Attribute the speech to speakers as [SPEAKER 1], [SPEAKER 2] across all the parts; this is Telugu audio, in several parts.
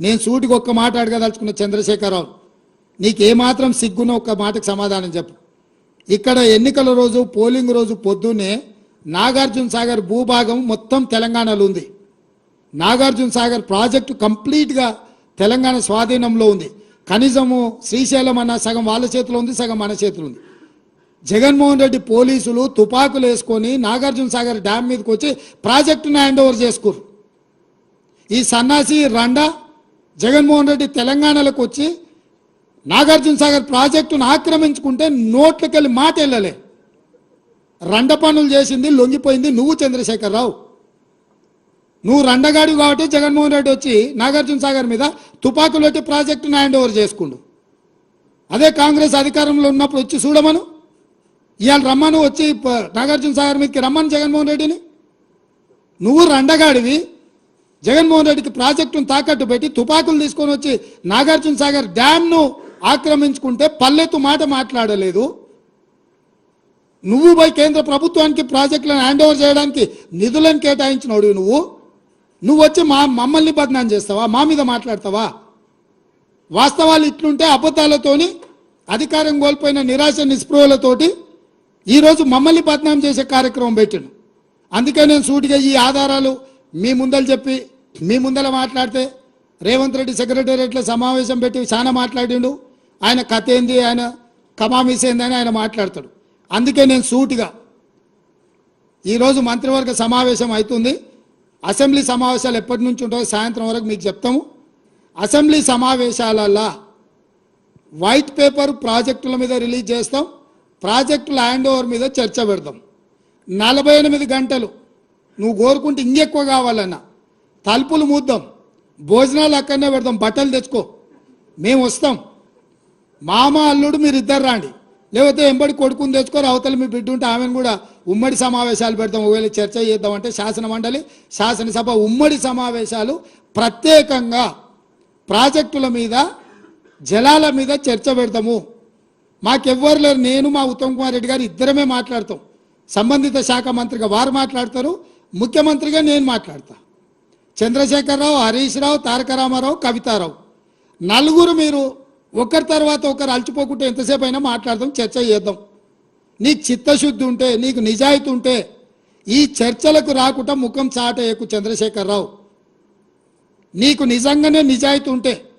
[SPEAKER 1] నేను సూటికి ఒక్క మాట అడగదలుచుకున్న చంద్రశేఖరరావు నీకేమాత్రం సిగ్గున ఒక్క మాటకు సమాధానం చెప్పు. ఇక్కడ ఎన్నికల రోజు పోలింగ్ రోజు పొద్దున్నే నాగార్జున సాగర్ భూభాగం మొత్తం తెలంగాణలో ఉంది. నాగార్జున సాగర్ ప్రాజెక్టు కంప్లీట్గా తెలంగాణ స్వాధీనంలో ఉంది. కనీసము శ్రీశైలం అన్న సగం వాళ్ళ చేతిలో ఉంది సగం మన చేతిలో ఉంది. జగన్మోహన్ రెడ్డి పోలీసులు తుపాకులు వేసుకొని నాగార్జున సాగర్ డ్యామ్ మీదకి వచ్చి ప్రాజెక్టును హ్యాండ్ ఓవర్ చేసుకోరు ఈ సన్నాసి రండా జగన్మోహన్ రెడ్డి తెలంగాణలోకి వచ్చి నాగార్జున సాగర్ ప్రాజెక్టును ఆక్రమించుకుంటే నోట్లకెళ్ళి మాట వెళ్ళలే. రండ పనులు చేసింది లొంగిపోయింది నువ్వు చంద్రశేఖరరావు. నువ్వు రండగాడి కాబట్టి జగన్మోహన్ రెడ్డి వచ్చి నాగార్జున సాగర్ మీద తుపాకులు పెట్టి ప్రాజెక్టును హ్యాండ్ ఓవర్ చేసుకుండు. అదే కాంగ్రెస్ అధికారంలో ఉన్నప్పుడు వచ్చి చూడమను. ఇవాళ రమ్మను వచ్చి నాగార్జున సాగర్ మీదకి రమ్మను జగన్మోహన్ రెడ్డిని. నువ్వు రండగాడివి జగన్మోహన్ రెడ్డికి ప్రాజెక్టును తాకట్టు పెట్టి తుపాకులు తీసుకొని వచ్చి నాగార్జున సాగర్ డ్యామ్ను ఆక్రమించుకుంటే పల్లెత్తు మాట మాట్లాడలేదు. నువ్వు పోయి కేంద్ర ప్రభుత్వానికి ప్రాజెక్టులను హ్యాండ్ ఓవర్ చేయడానికి నిధులను కేటాయించినోడు నువ్వు. నువ్వు వచ్చి మా మమ్మల్ని బదనాం చేస్తావా? మా మీద మాట్లాడతావా? వాస్తవాలు ఇట్లుంటే అబద్ధాలతోని అధికారం కోల్పోయిన నిరాశ నిస్పృహలతోటి ఈరోజు మమ్మల్ని బదనాం చేసే కార్యక్రమం పెట్టాను అందుకే నేను సూటిగా ఈ ఆధారాలు మీ ముందలు చెప్పి మీ ముందర మాట్లాడితే రేవంత్ రెడ్డి సెక్రటేరియట్లో సమావేశం పెట్టి చాలా మాట్లాడిండు. ఆయన కథ ఏంది ఆయన కమామిస్ ఏంది అని ఆయన మాట్లాడతాడు. అందుకే నేను సూటిగా ఈరోజు మంత్రివర్గ సమావేశం అవుతుంది. అసెంబ్లీ సమావేశాలు ఎప్పటి నుంచి ఉంటాయో సాయంత్రం వరకు మీకు చెప్తాము. అసెంబ్లీ సమావేశాలల్లా వైట్ పేపర్ ప్రాజెక్టుల మీద రిలీజ్ చేస్తాం. ప్రాజెక్టుల హ్యాండ్ ఓవర్ మీద చర్చ పెడతాం. నలభై ఎనిమిది గంటలు నువ్వు కోరుకుంటే ఇంకెక్కువ కావాలన్నా. తలుపులు మూద్దాం. భోజనాలు అక్కడనే పెడతాం. బట్టలు తెచ్చుకో. మేము వస్తాం. మామ అల్లుడు మీరు ఇద్దరు రాండి. లేకపోతే ఎంబడి కొడుకుని తెచ్చుకోరు అవతల మీ బిడ్డ ఉంటే ఆమెను కూడా ఉమ్మడి సమావేశాలు పెడతాం. ఒకవేళ చర్చ చేద్దామంటే శాసన మండలి శాసనసభ ఉమ్మడి సమావేశాలు ప్రత్యేకంగా ప్రాజెక్టుల మీద జలాల మీద చర్చ పెడతాము. మాకెవ్వరు లేరు. నేను మా ఉత్తమ్ కుమార్ రెడ్డి గారు ఇద్దరమే మాట్లాడతాం. సంబంధిత శాఖ మంత్రిగా వారు మాట్లాడతారు. ముఖ్యమంత్రిగా నేను మాట్లాడతా. చంద్రశేఖరరావు హరీష్ రావు తారక రామారావు కవితారావు. నలుగురు మీరు ఒకరి తర్వాత ఒకరు అలచిపోకుంటే ఎంతసేపు అయినా మాట్లాడదాం చర్చ చేద్దాం. నీకు చిత్తశుద్ధి ఉంటే నీకు నిజాయితీ ఉంటే ఈ చర్చలకు రాకుండా ముఖం చాటేయకు చంద్రశేఖరరావు. నీకు నిజంగానే నిజాయితీ ఉంటే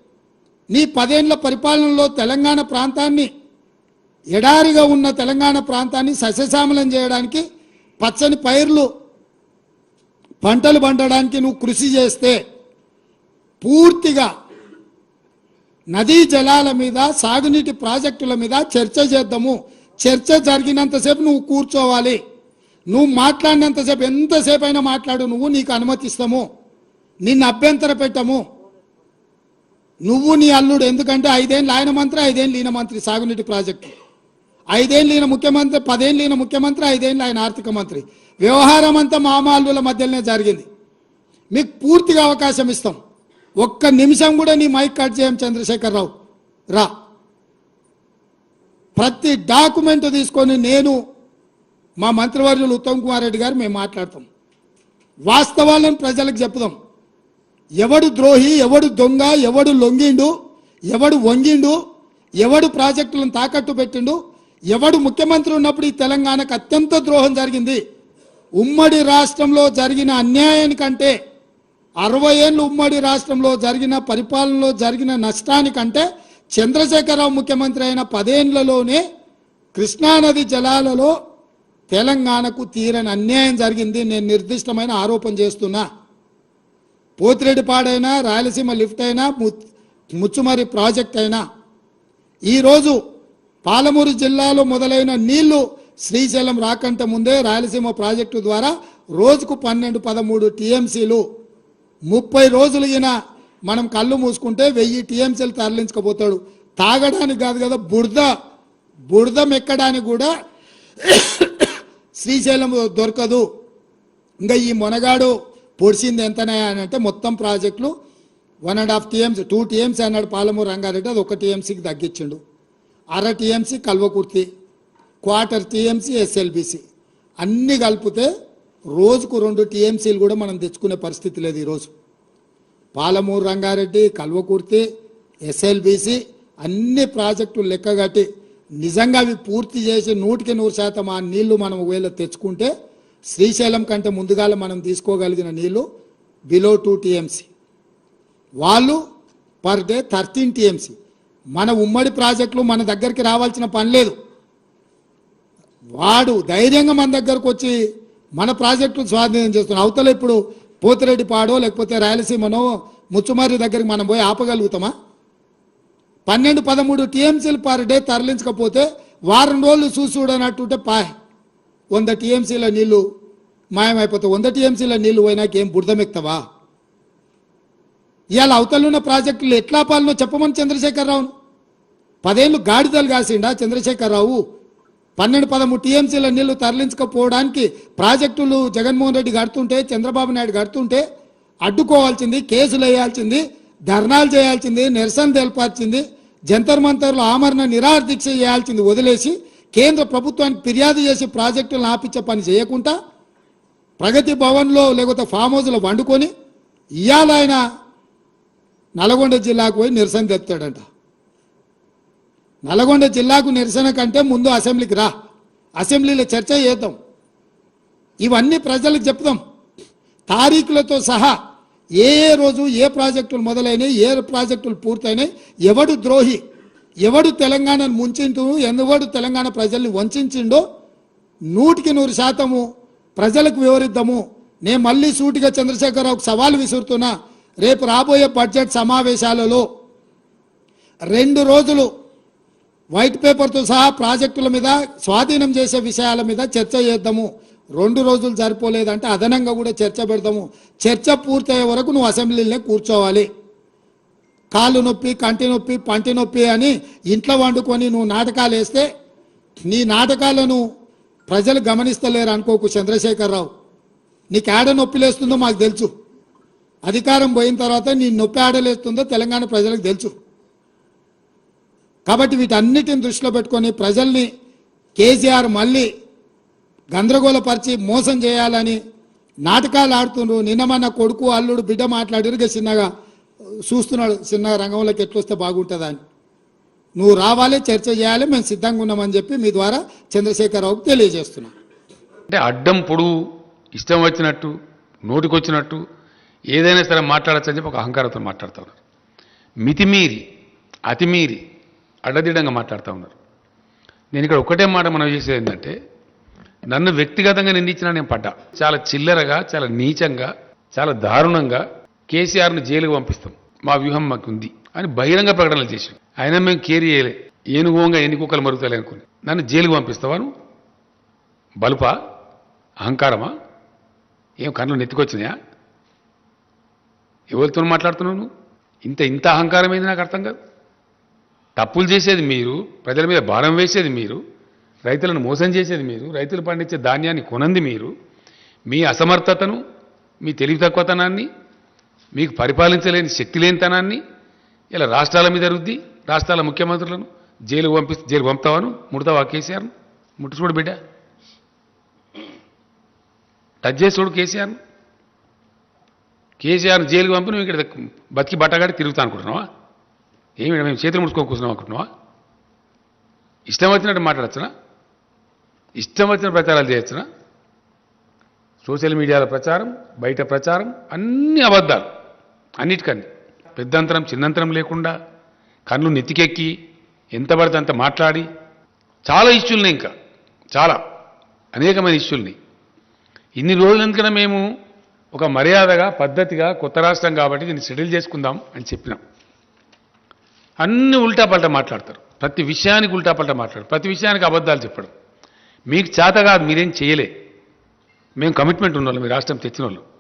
[SPEAKER 1] నీ పదేళ్ళ పరిపాలనలో తెలంగాణ ప్రాంతాన్ని ఎడారిగా ఉన్న తెలంగాణ ప్రాంతాన్ని సస్యశ్యామలం చేయడానికి పచ్చని పైర్లు పంటలు పండడానికి నువ్వు కృషి చేస్తే పూర్తిగా నదీ జలాల మీద సాగునీటి ప్రాజెక్టుల మీద చర్చ చేద్దాము. చర్చ జరిగినంతసేపు నువ్వు కూర్చోవాలి. నువ్వు మాట్లాడినంతసేపు ఎంతసేపు అయినా మాట్లాడు నువ్వు నీకు అనుమతిస్తాము. నిన్ను అభ్యంతర పెట్టము. నువ్వు నీ అల్లుడు ఎందుకంటే ఐదేళ్ళు ఆయన మంత్రి ఐదేళ్ళు ఈయన మంత్రి సాగునీటి ప్రాజెక్టు. ఐదేళ్ళు ఈయన ముఖ్యమంత్రి పదేళ్ళు ఈయన ముఖ్యమంత్రి ఐదేళ్ళు ఆయన ఆర్థిక మంత్రి. వ్యవహారం అంతా మామాలుల మధ్యలోనే జరిగింది. మీకు పూర్తిగా అవకాశం ఇస్తాం. ఒక్క నిమిషం కూడా నీ మైక్ కట్ చేయం చంద్రశేఖరరావు. రా. ప్రతి డాక్యుమెంట్ తీసుకొని నేను మా మంత్రివర్యులు ఉత్తమ్ కుమార్ రెడ్డి గారు మేము మాట్లాడతాం. వాస్తవాలను ప్రజలకు చెప్దాం. ఎవడు ద్రోహి ఎవడు దొంగ ఎవడు లొంగిండు ఎవడు వంగిండు ఎవడు ప్రాజెక్టులను తాకట్టు పెట్టిండు ఎవడు ముఖ్యమంత్రి ఉన్నప్పుడు ఈ తెలంగాణకు అత్యంత ద్రోహం జరిగింది. ఉమ్మడి రాష్ట్రంలో జరిగిన అన్యాయానికంటే అరవై ఏళ్ళు ఉమ్మడి రాష్ట్రంలో జరిగిన పరిపాలనలో జరిగిన నష్టానికంటే చంద్రశేఖరరావు ముఖ్యమంత్రి అయిన పదేళ్ళలోనే కృష్ణానది జలాలలో తెలంగాణకు తీరని అన్యాయం జరిగింది నేను నిర్దిష్టమైన ఆరోపణ చేస్తున్నా. పోతిరెడ్డిపాడైనా రాయలసీమ లిఫ్ట్ అయినా ము- ముచ్చుమరి ప్రాజెక్ట్ అయినా ఈరోజు పాలమూరు జిల్లాలో మొదలైన నీళ్ళు శ్రీశైలం రాకంట ముందే రాయలసీమ ప్రాజెక్టు ద్వారా రోజుకు పన్నెండు పదమూడు టీఎంసీలు. ముప్పై రోజులు ఈయన మనం కళ్ళు మూసుకుంటే వెయ్యి టీఎంసీలు తరలించకపోతాడు. తాగడానికి కాదు కదా బురద బురద మెక్కడానికి కూడా శ్రీశైలం దొరకదు. ఇంకా ఈ మొనగాడు పొడిచింది ఎంతనే అని అంటే మొత్తం ప్రాజెక్టులు one and half TMC two TMC అన్నాడు పాలమూరు రంగారెడ్డి అది ఒక టీఎంసీకి తగ్గించిండు. అర TMC Kalwakurthy quarter TMC SLBC. అన్నీ కలిపితే రోజుకు రెండు టీఎంసీలు కూడా మనం తెచ్చుకునే పరిస్థితి లేదు ఈరోజు. పాలమూరు రంగారెడ్డి కల్వకుర్తి ఎస్ఎల్బిసి అన్ని ప్రాజెక్టులు లెక్కగట్టి నిజంగా అవి పూర్తి చేసి నూటికి నూరు శాతం ఆ నీళ్ళు మనం ఒకవేళ తెచ్చుకుంటే శ్రీశైలం కంటే ముందుగాల మనం తీసుకోగలిగిన నీళ్ళు బిలో టూ టీఎంసీ వాళ్ళు పర్ డే థర్టీన్ టీఎంసీ మన ఉమ్మడి ప్రాజెక్టులు మన దగ్గరికి రావాల్సిన పని లేదు. వాడు ధైర్యంగా మన దగ్గరకు వచ్చి మన ప్రాజెక్టును స్వాధీనం చేస్తున్నాడు. అవతల ఇప్పుడు పోతిరెడ్డి పాడో లేకపోతే రాయలసీమనో ముచ్చుమారి దగ్గరికి మనం పోయి ఆపగలుగుతామా? పన్నెండు పదమూడు టీఎంసీలు పర్ డే తరలించకపోతే వారం రోజులు చూసి చూడనట్టుంటే పాయ్. వంద టీఎంసీల నీళ్ళు మాయమైపోతాయి. వంద టీఎంసీల నీళ్ళు పోయినాక ఏం ఇవాళ అవతలున్న ప్రాజెక్టులు ఎట్లా పాలనో చెప్పమని చంద్రశేఖరరావును. పదేళ్ళు గాడిదలు కాసిండా చంద్రశేఖరరావు. పన్నెండు పదమూడు టీఎంసీల నీళ్ళు తరలించకపోవడానికి ప్రాజెక్టులు జగన్మోహన్ రెడ్డి కడుతుంటే చంద్రబాబు నాయుడు కడుతుంటే అడ్డుకోవాల్సింది కేసులు వేయాల్సింది ధర్నాలు చేయాల్సింది నిరసన తెలపాల్సింది జంతర్ మంతర్లు ఆమరణ నిరాదీక్ష చేయాల్సింది వదిలేసి కేంద్ర ప్రభుత్వానికి ఫిర్యాదు చేసి ప్రాజెక్టులను ఆపించే పని చేయకుండా ప్రగతి భవన్లో లేకపోతే ఫామ్ హౌస్లో వండుకొని ఇవాళ ఆయన నల్గొండ జిల్లాకు పోయి నిరసన తెస్తాడంట. నల్గొండ జిల్లాకు నిరసన కంటే ముందు అసెంబ్లీకి రా. అసెంబ్లీలో చర్చ చేద్దాం. ఇవన్నీ ప్రజలకు చెప్దాం. తారీఖులతో సహా ఏ ఏ రోజు ఏ ప్రాజెక్టులు మొదలైనవి ఏ ప్రాజెక్టులు పూర్తయినాయి ఎవడు ద్రోహి ఎవడు తెలంగాణను ముంచిండు ఎవడు తెలంగాణ ప్రజల్ని వంచిండో నూటికి నూరు శాతము ప్రజలకు వివరిద్దాము. నేను మళ్ళీ సూటిగా చంద్రశేఖరరావుకు సవాల్ విసురుతున్నా. రేపు రాబోయే బడ్జెట్ సమావేశాలలో రెండు రోజులు వైట్ పేపర్తో సహా ప్రాజెక్టుల మీద స్వాధీనం చేసే విషయాల మీద చర్చ చేద్దాము. రెండు రోజులు సరిపోలేదంటే అదనంగా కూడా చర్చ పెడతాము చర్చ పూర్తయ్యే వరకు నువ్వు అసెంబ్లీలోనే కూర్చోవాలి. కాళ్ళు నొప్పి కంటి నొప్పి పంటి నొప్పి అని ఇంట్లో వండుకొని నువ్వు నాటకాలు వేస్తే నీ నాటకాలను ప్రజలు గమనిస్తలేరు అనుకోకు చంద్రశేఖరరావు. నీకు ఏడ నొప్పి లేస్తుందో మాకు తెలుసు. అధికారం పోయిన తర్వాత నీ నొప్పి ఆడలేస్తుందో తెలంగాణ ప్రజలకు తెలుసు. కాబట్టి వీటన్నిటిని దృష్టిలో పెట్టుకొని ప్రజల్ని కేసీఆర్ మళ్ళీ గందరగోళపరిచి మోసం చేయాలని నాటకాలు ఆడుతుండ్రు. నిన్న మన కొడుకు అల్లుడు బిడ్డ మాట్లాడిరుగా చిన్నగా చూస్తున్నాడు. చిన్న రంగంలోకి ఎట్లొస్తే బాగుంటుందా అని నువ్వు రావాలి చర్చ చేయాలి మేము సిద్ధంగా ఉన్నామని చెప్పి మీ ద్వారా చంద్రశేఖరరావుకి తెలియజేస్తున్నా.
[SPEAKER 2] అంటే అడ్డం పొడువు ఇష్టం వచ్చినట్టు నోటికొచ్చినట్టు ఏదైనా సరే మాట్లాడచ్చని చెప్పి ఒక అహంకారంతో మాట్లాడుతూ ఉన్నారు. మితిమీరి అతిమీరి అడ్డదిడ్డంగా మాట్లాడుతూ ఉన్నారు. నేను ఇక్కడ ఒకటే మాట మనం చేసేది ఏంటంటే నన్ను వ్యక్తిగతంగా నిందించిన నేను పడ్డా. చాలా చిల్లరగా చాలా నీచంగా చాలా దారుణంగా కేసీఆర్ని జైలుకు పంపిస్తాం. మా వ్యూహం మాకు ఉంది అని బహిరంగ ప్రకటనలు చేసాం అయినా మేము కేర్ చేయలే. ఏనుగోంగా ఎన్ని కుక్కలు మరుగుతాయి అనుకుని నన్ను జైలుకు పంపిస్తావాను బలుపా? అహంకారమా? ఏం కళ్ళు నెత్తికొచ్చినాయా? ఎవరితో మాట్లాడుతున్నావు ఇంత ఇంత అహంకారం ఏంది నాకు అర్థం కాదు. తప్పులు చేసేది మీరు ప్రజల మీద భారం వేసేది మీరు రైతులను మోసం చేసేది మీరు రైతులు పండించే ధాన్యాన్ని కొనంది మీరు. మీ అసమర్థతను మీ తెలివి తక్కువతనాన్ని మీకు పరిపాలించలేని శక్తి లేనితనాన్ని ఇలా రాష్ట్రాల మీద రుద్ది రాష్ట్రాల ముఖ్యమంత్రులను జైలు పంపి జైలు పంపుతావాను ముడతావా కేసీఆర్ను? ముట్టు చూడు బిడ్డ. టచ్ చేసి చూడు కేసీఆర్ను. కేసీఆర్ జైలుకి పంపి నువ్వు ఇక్కడ బతికి బట్టగాడి తిరుగుతా అనుకుంటున్నావా? ఏమి మేము చేతులు ముడుచుకొని కూర్చున్నాం అనుకుంటున్నావా? ఇష్టం వచ్చినట్టు మాట్లాడచ్చునా? ఇష్టం వచ్చిన ప్రచారాలు చేయొచ్చునా? సోషల్ మీడియాలో ప్రచారం బయట ప్రచారం అన్ని అబద్ధాలు. అన్నిటికన్నీ. పెద్దంతరం చిన్నంతరం లేకుండా కళ్ళు నెత్తికెక్కి ఎంత పడితే అంత మాట్లాడి చాలా ఇష్యూలున్నాయి ఇంకా. చాలా. అనేకమైన ఇష్యూలున్నాయి. ఇన్ని రోజులు మేము ఒక మర్యాదగా పద్ధతిగా కొత్త రాష్ట్రం కాబట్టి దీన్ని సెటిల్ చేసుకుందాం అని చెప్పినాం. అన్ని ఉల్టాపల్ట మాట్లాడతారు. ప్రతి విషయానికి ఉల్టాపల్ట మాట్లాడరు. ప్రతి విషయానికి అబద్ధాలు చెప్పడం. మీకు చేత కాదు మీరేం చేయలే. మేము కమిట్మెంట్ ఉన్నోళ్ళు మీ రాష్ట్రం తెచ్చిన వాళ్ళు